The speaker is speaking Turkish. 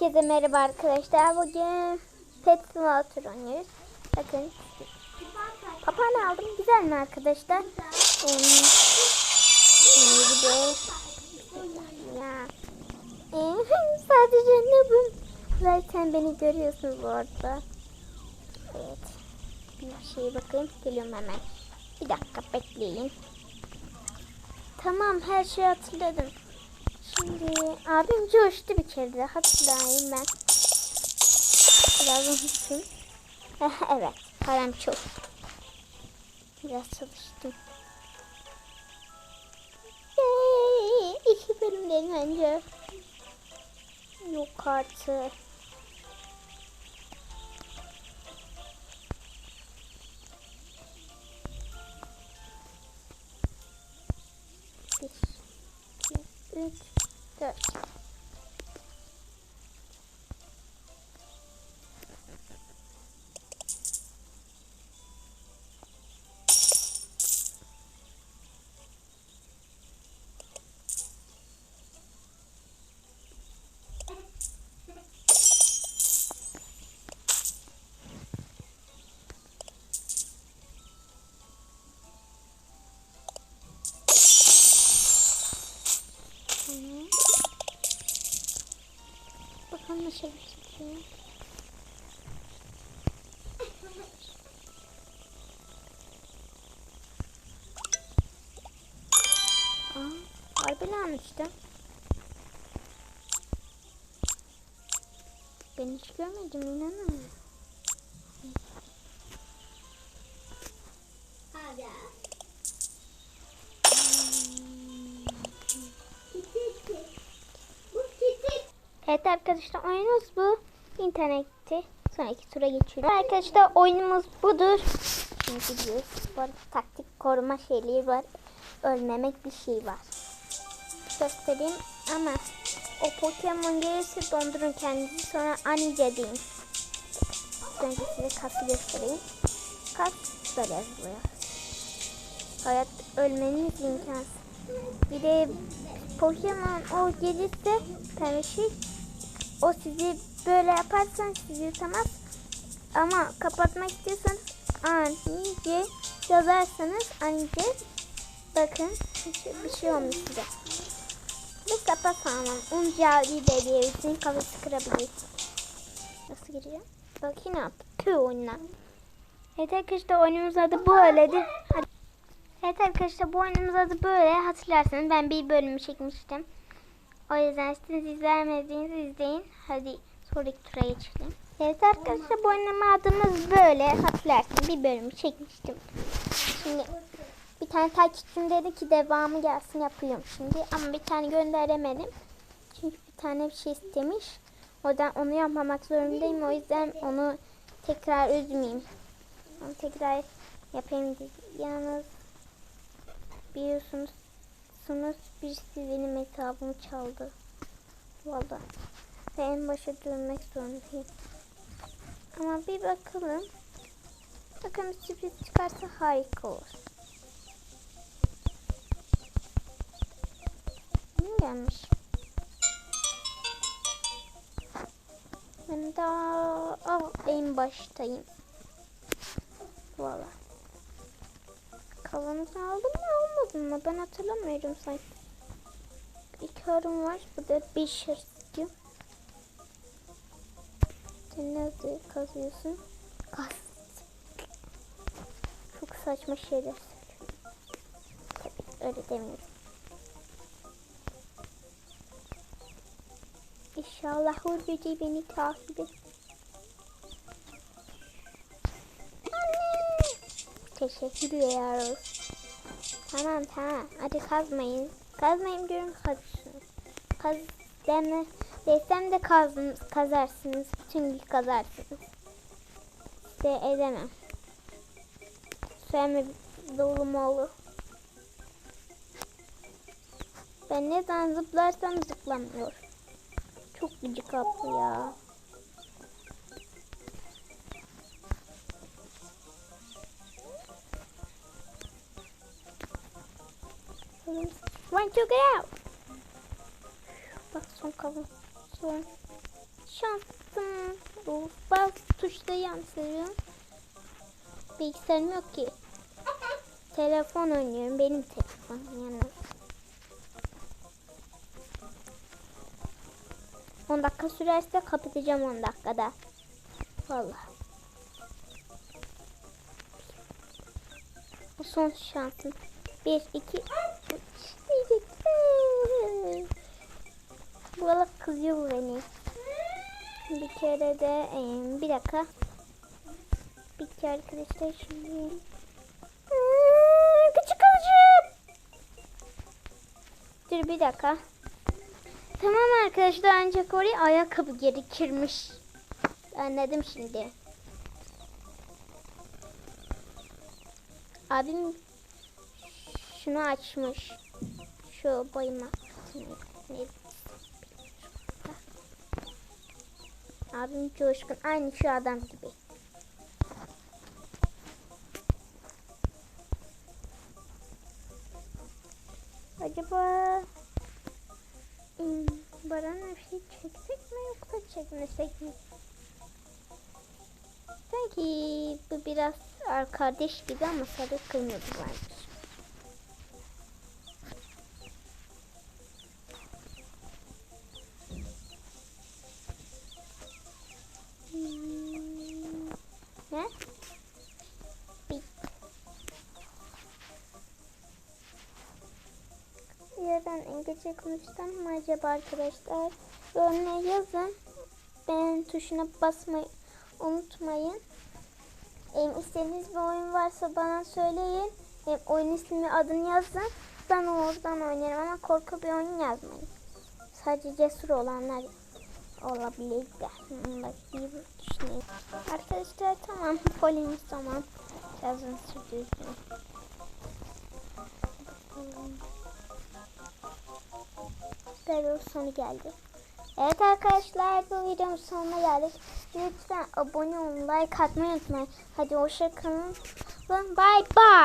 Herkese merhaba arkadaşlar. Bugün Pet Simulator oynuyoruz. Bakın. Papağan aldım. Güzel mi arkadaşlar? Şimdi sadece noobum. Zaten beni görüyorsunuz orada. Evet. Bir şeye bakayım. Geliyorum hemen. Bir dakika bekleyin. Tamam her şeyi hatırladım. Şimdi abim coştu bir kere de hatırlayayım ben. Biraz unuttum. evet param çok. Biraz çalıştım. Yay, iki bölümden önce. Yok artık. Bir, iki, There. Gözüküyor. Aa, harbiden almıştım. Ben hiç görmedim inanamıyorum. Evet arkadaşlar oyunumuz bu. İnternette. Sonraki tura geçiyoruz. Arkadaşlar oyunumuz budur. Şimdi gidiyoruz. Bu taktik koruma şeyleri var. Ölmemek bir şey var. Göstereyim ama o Pokemon gelirse dondurun kendinizi sonra Anice deyin. Önce size kası göstereyim. Kas böyle yazılıyor. Hayat ölmeniz imkansız. Bir de Pokemon o gelirse tabii şey o sizi böyle yaparsan sizi yutamaz. Ama kapatmak istiyorsanız anice yazarsanız anice bakın bir şey, olmuş size. Ve sapa sağlam. Un cari de diyebilirsin. Kafası kırabilirsin. Nasıl gireceğim? Bak yine yaptım. Tüh oyundan. Evet arkadaşlar oyunumuz adı böyleydi. Hadi. Evet arkadaşlar bu oyunumuz adı böyle. Hatırlarsanız ben bir bölümü çekmiştim. O yüzden siz izlemediğinizi izleyin. Hadi sonraki tura geçelim. Evet arkadaşlar bu oynama adımız böyle. Hatırlarsın bir bölümü çekmiştim. Şimdi bir tane takipçim dedi ki devamı gelsin yapıyorum şimdi. Ama bir tane gönderemedim. Çünkü bir tane bir şey istemiş. O yüzden onu yapmamak zorundayım. O yüzden onu tekrar üzmeyeyim. Onu tekrar yapayım dedi. Yalnız biliyorsunuz Sonra birisi benim hesabımı çaldı. Valla. Ve en başa dönmek zorundayım. Ama bir bakalım. Bakalım sürpriz çıkarsa harika olur. Ne gelmiş? Ben daha oh, en baştayım. Valla. Kavanozunu aldım mı almadım mı? Ben hatırlamıyorum sanki. İki arım var. Bu da bir şarkı. Sen nerede kazıyorsun? Kaz. Çok saçma şeyler. Tabii öyle demiyorum. İnşallah Uğur Böceği beni takip et. Anne! Teşekkür ediyoruz. Tamam tamam. Hadi kazmayın. Kazmayın diyorum kazıyorsunuz. Kaz deme desem de kaz, kazarsınız. Bütün gün kazarsınız. Size edemem. Söyleme dolu olur. Ben ne zaman zıplarsam zıplamıyor. Çok gıcık kaplı ya. Want to get out? Bak son kalan. Son. şansım. Of, bazı tuşları yanlış seviyorum. Bilgisayarım yok ki. Telefon oynuyorum. Benim telefonum yani. 10 dakika sürerse kapatacağım 10 dakikada. Vallahi. Bu son şansım. 1, 2, 3 Valla kızıyor beni. Bir kere de em, bir dakika. Bir kere arkadaşlar şimdi. Hmm, Küçük kızcığım. Dur bir dakika. Tamam arkadaşlar ancak oraya ayakkabı gerekirmiş. Anladım şimdi. Abim şunu açmış. Şu boyama. Ne? Abim coşkun. Aynı şu adam gibi. Acaba Baran'a bir şey çeksek mi yoksa çekmesek mi? Sanki bu biraz kardeş gibi ama sarı kırmızı varmış. İngilizce konuşsam mı acaba arkadaşlar? Yorumlara yazın. Beğen tuşuna basmayı unutmayın. Em, istediğiniz bir oyun varsa bana söyleyin. Em, oyun ismini adını yazın. Ben oradan oynarım ama korku bir oyun yazmayın. Sadece cesur olanlar olabilir de. Hmm, düşüneyim. Arkadaşlar tamam. Polimiz tamam. Yazın sürdürsün. Galiba sonu geldi. Evet arkadaşlar bu videonun sonuna geldik. Lütfen abone olun, like atmayı unutmayın. Hadi hoşça kalın. Bye bye.